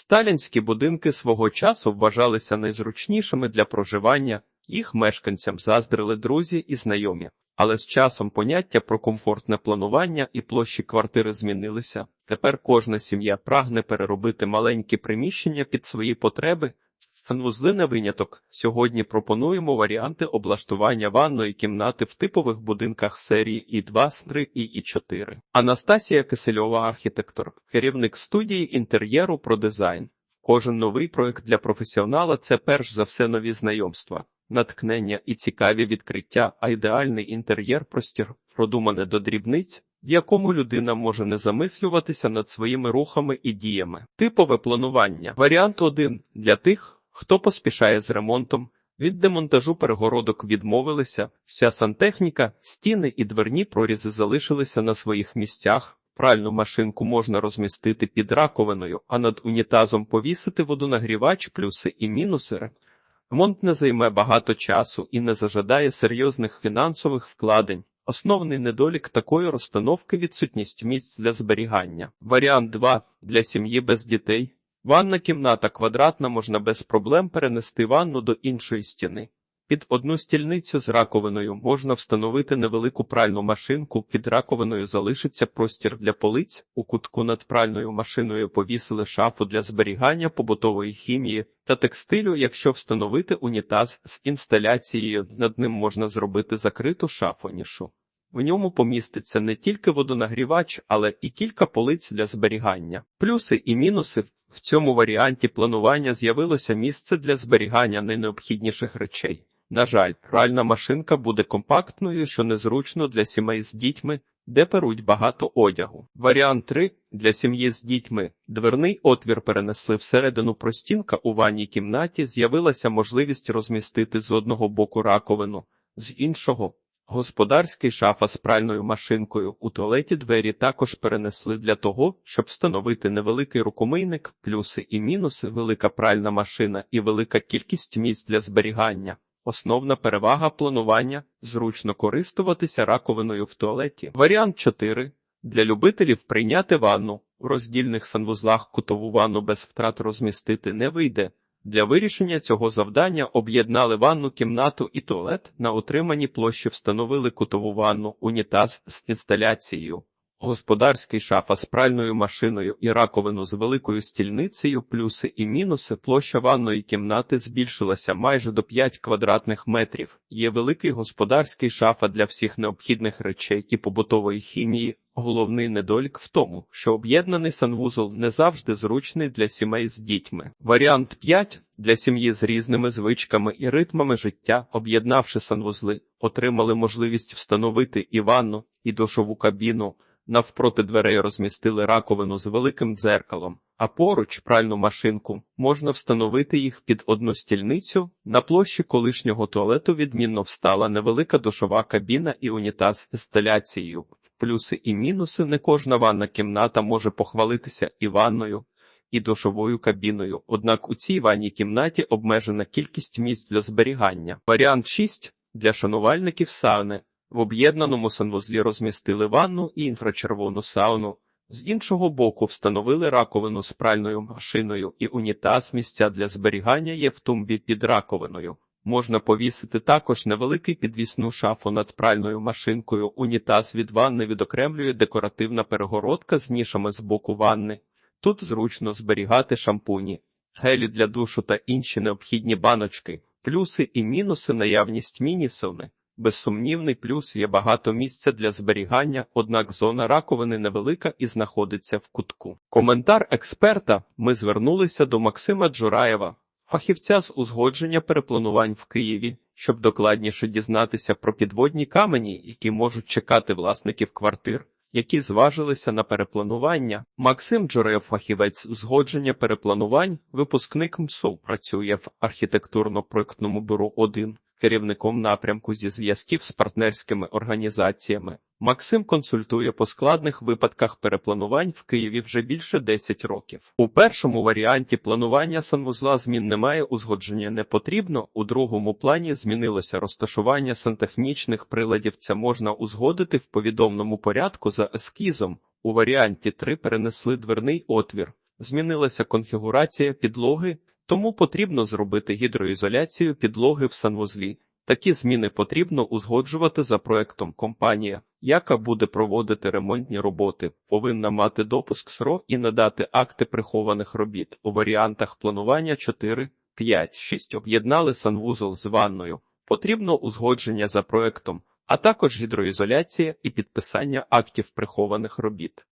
Сталінські будинки свого часу вважалися найзручнішими для проживання, їх мешканцям заздрили друзі і знайомі. Але з часом поняття про комфортне планування і площі квартири змінилися. Тепер кожна сім'я прагне переробити маленькі приміщення під свої потреби. Санвузли не виняток. Сьогодні пропонуємо варіанти облаштування ванної кімнати в типових будинках серії і 2 3 і і 4 Анастасія Кисельова, архітектор, керівник студії інтер'єру про дизайн. Кожен новий проект для професіонала це перш за все нові знайомства, натхнення і цікаві відкриття, а ідеальний інтер'єр простір, продумане до дрібниць, в якому людина може не замислюватися над своїми рухами і діями. Типове планування. Варіант 1. для тих, хто поспішає з ремонтом. Від демонтажу перегородок відмовилися, вся сантехніка, стіни і дверні прорізи залишилися на своїх місцях. Пральну машинку можна розмістити під раковиною, а над унітазом повісити водонагрівач, плюси і мінуси. Ремонт не займе багато часу і не зажадає серйозних фінансових вкладень. Основний недолік такої розстановки відсутність місць для зберігання. Варіант 2. для сім'ї без дітей. Ванна кімната квадратна можна без проблем перенести ванну до іншої стіни. Під одну стільницю з раковиною можна встановити невелику пральну машинку, під раковиною залишиться простір для полиць, у кутку над пральною машиною повісили шафу для зберігання побутової хімії та текстилю, якщо встановити унітаз з інсталяцією, над ним можна зробити закриту шафу нішу. В ньому поміститься не тільки водонагрівач, але і кілька полиць для зберігання. Плюси і мінуси в цьому варіанті планування з'явилося місце для зберігання найнеобхідніших речей. На жаль, пральна машинка буде компактною, що незручно для сімей з дітьми, де перуть багато одягу. Варіант 3. для сім'ї з дітьми. Дверний отвір перенесли всередину простінка у ванній кімнаті. З'явилася можливість розмістити з одного боку раковину, з іншого Господарський шафа з пральною машинкою у туалеті двері також перенесли для того, щоб встановити невеликий рукомийник, плюси і мінуси, велика пральна машина і велика кількість місць для зберігання. Основна перевага планування зручно користуватися раковиною в туалеті. Варіант 4. Для любителів прийняти ванну. У роздільних санвузлах кутову ванну без втрат розмістити не вийде. Для вирішення цього завдання об'єднали ванну кімнату і туалет, на отриманій площі встановили кутову ванну, унітаз з інсталяцією, господарський шафа з пральною машиною і раковину з великою стільницею, плюси і мінуси. Площа ванної кімнати збільшилася майже до 5 квадратних метрів. Є великий господарський шафа для всіх необхідних речей і побутової хімії. Головний недолік в тому, що об'єднаний санвузол не завжди зручний для сімей з дітьми. Варіант 5. для сім'ї з різними звичками і ритмами життя, об'єднавши санвузли, отримали можливість встановити і ванну, і душову кабіну. Навпроти дверей розмістили раковину з великим дзеркалом, а поруч пральну машинку можна встановити їх під одну стільницю. На площі колишнього туалету відмінно встала невелика душова кабіна і унітаз з інсталяцією. Плюси і мінуси не кожна ванна кімната може похвалитися і ванною, і душовою кабіною. Однак у цій ванній кімнаті обмежена кількість місць для зберігання. Варіант 6. для шанувальників сауни. В об'єднаному санвузлі розмістили ванну і інфрачервону сауну. З іншого боку встановили раковину з пральною машиною і унітаз місця для зберігання є в тумбі під раковиною. Можна повісити також невеликий підвісну шафу над пральною машинкою. Унітаз від ванни відокремлює декоративна перегородка з нішами з боку ванни. Тут зручно зберігати шампуні, гелі для душу та інші необхідні баночки, плюси і мінуси наявність мінісовни. Безсумнівний плюс є багато місця для зберігання, однак зона раковини невелика і знаходиться в кутку. Коментар експерта: ми звернулися до Максима Джураєва, фахівця з узгодження перепланувань в Києві, щоб докладніше дізнатися про підводні камені, які можуть чекати власників квартир. Які зважилися на перепланування. Максим Джураєв, фахівець узгодження перепланувань, випускник МСО, працює в архітектурно-проектному бюро 1 керівником напрямку зі зв'язків з партнерськими організаціями. Максим консультує по складних випадках перепланувань в Києві вже більше 10 років. У першому варіанті планування санвузла змін немає, узгодження не потрібно. У другому плані змінилося розташування сантехнічних приладів. Це можна узгодити в повідомному порядку за ескізом. У варіанті 3 перенесли дверний отвір. Змінилася конфігурація підлоги, тому потрібно зробити гідроізоляцію підлоги в санвузлі. Такі зміни потрібно узгоджувати за проектом. Компанія, яка буде проводити ремонтні роботи, повинна мати допуск СРО і надати акти прихованих робіт. У варіантах планування 4, 5, 6 об'єднали санвузол з ванною. Потрібно узгодження за проектом, а також гідроізоляція і підписання актів прихованих робіт.